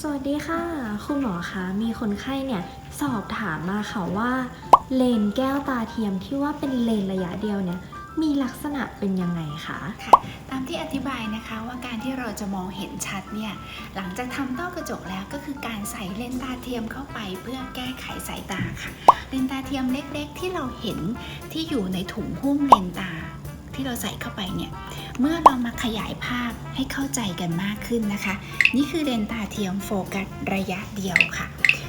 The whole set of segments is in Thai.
สวัสดีค่ะ คุณหมอคะ มีคนไข้เนี่ยสอบถามมาค่ะว่า เลนแก้วตาเทียมที่ว่าเป็นเลนระยะเดียวเนี่ยมีลักษณะเป็นยังไงคะค่ะ ตามที่อธิบายนะคะว่าการที่เราจะมองเห็นชัดเนี่ยหลังจากทำต้อกระจกแล้วก็คือการใส่เลนส์ตาเทียมเข้าไปเพื่อแก้ไขสายตาค่ะ เลนส์ตาเทียมเล็กๆ ที่เราเห็นที่อยู่ในถุงหุ้มเลนส์ตา ที่เราใส่เข้าไปเนี่ย เมื่อเรามาขยายภาพให้เข้าใจกันมากขึ้นนะคะ นี่คือเลนส์ตาเทียมโฟกัสระยะเดียวค่ะ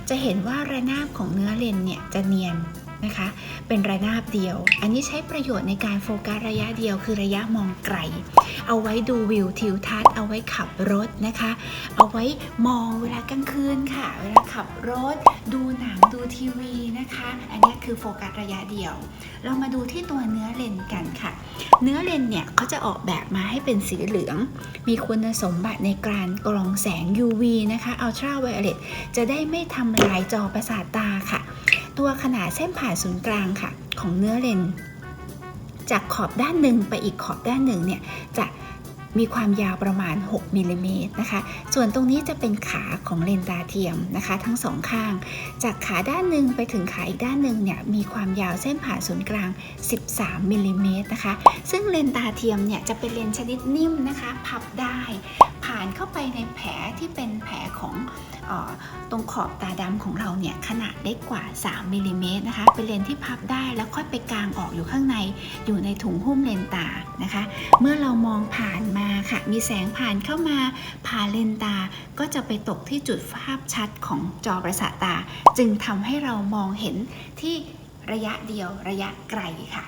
จะเห็นว่าระนาบของเนื้อเลนส์เนี่ยจะเนียน นะคะ เป็นระนาบเดียว อันนี้ใช้ประโยชน์ในการโฟกัสระยะเดียวคือระยะมองไกล เอาไว้ดูวิวทิวทัศน์เอาไว้ขับรถนะคะ เอาไว้มองเวลากลางคืนค่ะ เวลาขับรถ ดูหนังดูทีวีนะคะ อันนี้คือโฟกัสระยะเดียว เรามาดูที่ตัวเนื้อเลนกันค่ะ เนื้อเลนเนี่ยเขาจะออกแบบมาให้เป็นสีเหลือง มีคุณสมบัติในการกรองแสง UV นะคะ Ultra Violet จะได้ไม่ทำลายจอประสาทตาค่ะ ตัวขนาดเส้นผ่านศูนย์กลางค่ะ ของเนื้อเลนจากขอบด้านหนึ่งไปอีกขอบด้านหนึ่งเนี่ยจะมีความยาวประมาณ 6มิลลิเมตรนะคะ ส่วนตรงนี้จะเป็นขาของเลนตาเทียมนะคะ ทั้งสองข้าง จากขาด้านหนึ่งไปถึงขาอีกด้านหนึ่งเนี่ย มีความยาวเส้นผ่านศูนย์กลาง 13มิลลิเมตรนะคะ ซึ่งเลนตาเทียมเนี่ยจะเป็นเลนชนิดนิ่มนะคะ พับได้ ในแผลที่เป็นแผลของออตรงขอบตาดำของเราเนี่ยขนาดเล็กกว่า 3มิลลิเมตรนะคะ เป็นเลนที่พับได้แล้วค่อยไปกางออกอยู่ข้างในอยู่ในถุงหุ้มเลนตานะคะ เมื่อเรามองผ่านมาค่ะ มีแสงผ่านเข้ามาผ่านเลนตาก็จะไปตกที่จุดภาพชัดของจอประสาทตา จึงทำให้เรามองเห็นที่ระยะเดียวระยะไกลค่ะ